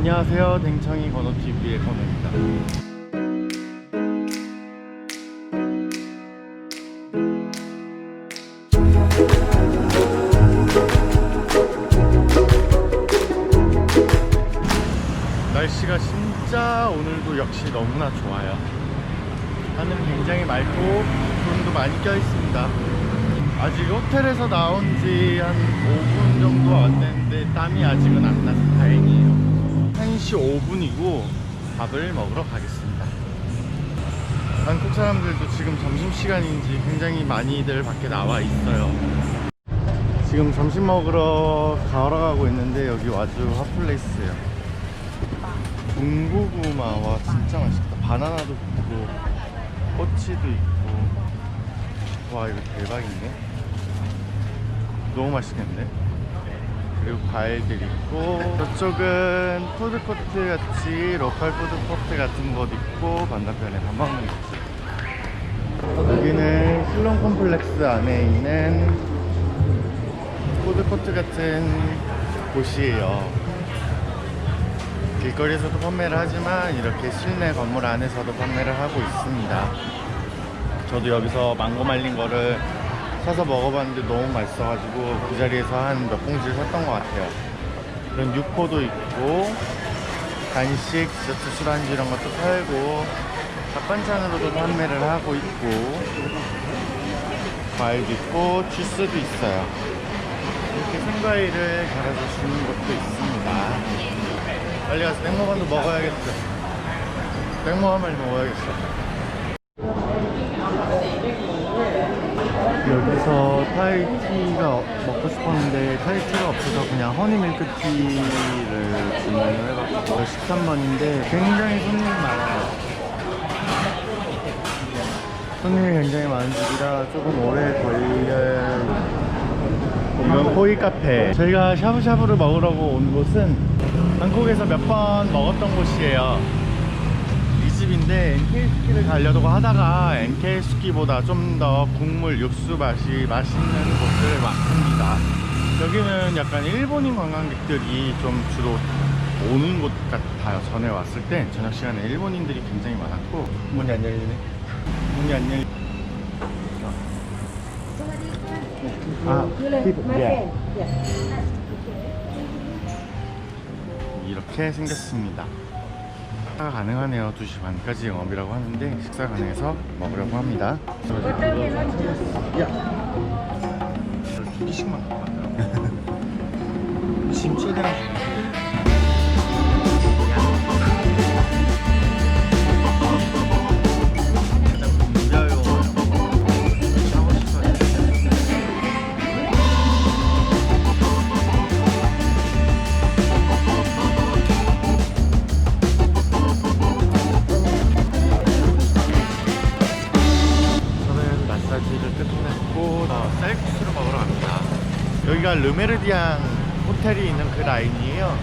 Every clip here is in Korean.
안녕하세요. 댕청이 건호TV의 건호입니다. 날씨가 진짜 오늘도 역시 너무나 좋아요. 하늘 굉장히 맑고 구름도 많이 껴 있습니다. 아직 호텔에서 나온 지 한 5분 정도 안 됐는데 땀이 아직은 안 나서 다행이에요. 1시 5분이고 밥을 먹으러 가겠습니다. 한국 사람들도 지금 점심시간인지 굉장히 많이들 밖에 나와 있어요. 지금 점심 먹으러 걸어가고 있는데 여기 와주 핫플레이스예요. 군고구마 와 진짜 맛있다. 바나나도 있고 꼬치도 있고 와 이거 대박이네. 너무 맛있겠네. 그리고 과일들 있고 저쪽은 푸드코트 같이 로컬 푸드코트 같은 곳 있고 건너편에 밥 먹는 곳 여기는 실론 컴플렉스 안에 있는 푸드코트 같은 곳이에요. 길거리에서도 판매를 하지만 이렇게 실내 건물 안에서도 판매를 하고 있습니다. 저도 여기서 망고 말린 거를 사서 먹어봤는데 너무 맛있어가지고 그 자리에서 한 몇 봉지를 샀던 것 같아요. 이런 육포도 있고 간식, 디저트, 술안주 이런 것도 팔고 밥반찬으로도 판매를 하고 있고 과일도 있고 주스도 있어요. 이렇게 생과일을 갈아서 주는 것도 있습니다. 빨리 가서 땡모반도 먹어야겠어. 땡모 한 마리 먹어야겠어. 여기서 타이티가 먹고 싶었는데 타이티가 없어서 그냥 허니 밀크티를 주문을 해봤고 13번인데 굉장히 손님이 많아요. 손님이 굉장히 많은 집이라 조금 오래 걸려요. 이건 코이 카페. 저희가 샤브샤브를 먹으려고 온 곳은 한국에서 몇 번 먹었던 곳이에요 이 집인데 NK 스키를 가려고 하다가 NK 스키보다 좀 더 국물 육수 맛이 맛있는 곳을 왔습니다. 여기는 약간 일본인 관광객들이 좀 주로 오는 곳 같아요. 전에 왔을 때 저녁 시간에 일본인들이 굉장히 많았고 문이 안 열리네. 문이 안 열리. 아, yeah. 이렇게 생겼습니다. 식사가 가능하네요. 2시 반까지 영업이라고 하는데 식사 가능해서 먹으려고 합니다. 야, 두 개씩만 갖고 왔더라고. 지금 최대한 르메르디앙 호텔이 있는 그 라인이에요.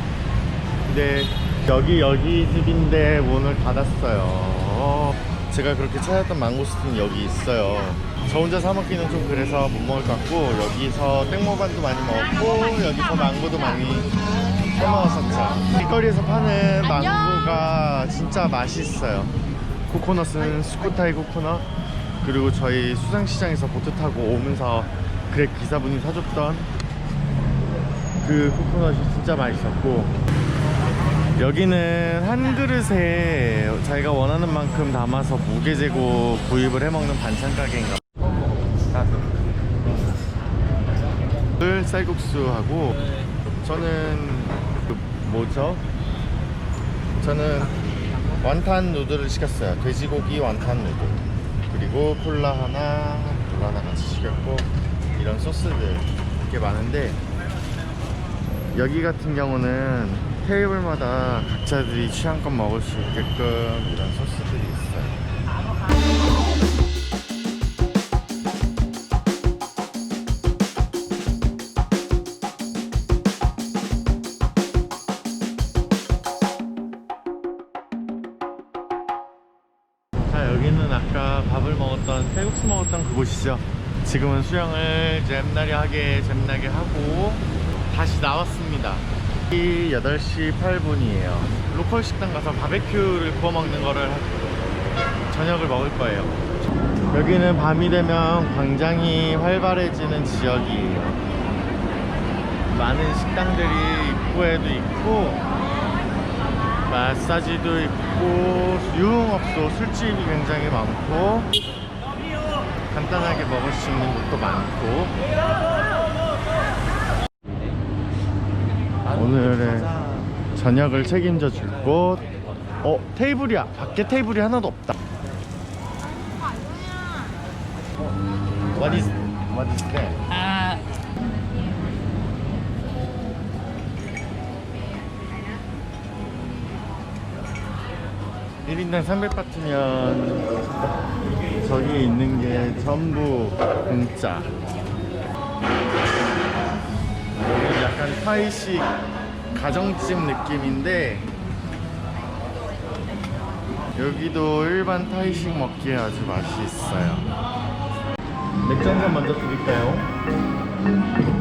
근데 여기 여기 집인데 문을 닫았어요. 제가 그렇게 찾았던 망고스틴 여기 있어요. 저 혼자 사 먹기는 좀 그래서 못 먹을 것 같고 여기서 땡모반도 많이 먹었고 여기서 망고도 많이 사 먹었었죠. 길거리에서 파는 망고가 진짜 맛있어요. 코코넛은 스쿠타이 코코넛 그리고 저희 수상시장에서 보트 타고 오면서 그랩 기사분이 사줬던 그 코코넛이 진짜 맛있었고 여기는 한 그릇에 자기가 원하는 만큼 담아서 무게 재고 구입을 해먹는 반찬 가게인가 을 쌀국수하고 저는 그 뭐죠? 저는 완탄 누들을 시켰어요. 돼지고기 완탄 누들 그리고 콜라 하나 콜라 하나 같이 시켰고 이런 소스들. 이렇게 많은데 여기 같은 경우는 테이블마다 각자들이 취향껏 먹을 수 있게끔 이런 소스들이 있어요. 자 여기는 아까 밥을 먹었던 쌀국수 먹었던 그곳이죠. 지금은 수영을 잼나게 하게 잼나게 하고 다시 나왔습니다 이 8시 8분이에요. 로컬 식당 가서 바베큐를 구워 먹는 거를 하- 저녁을 먹을 거예요. 여기는 밤이 되면 광장이 활발해지는 지역이에요. 많은 식당들이 입구에도 있고 마사지도 있고 유흥업소 술집이 굉장히 많고 간단하게 먹을 수 있는 곳도 많고 오늘의 저녁을 책임져 줄 곳. 어 테이블이야. 밖에 테이블이 하나도 없다. What is What is that? 아, 1인당 300바트면 저기 있는 게 전부 공짜. 약간 타이식 가정집 느낌인데 여기도 일반 타이식 먹기에 아주 맛이 있어요. 맥주 한 잔 먼저 드릴까요?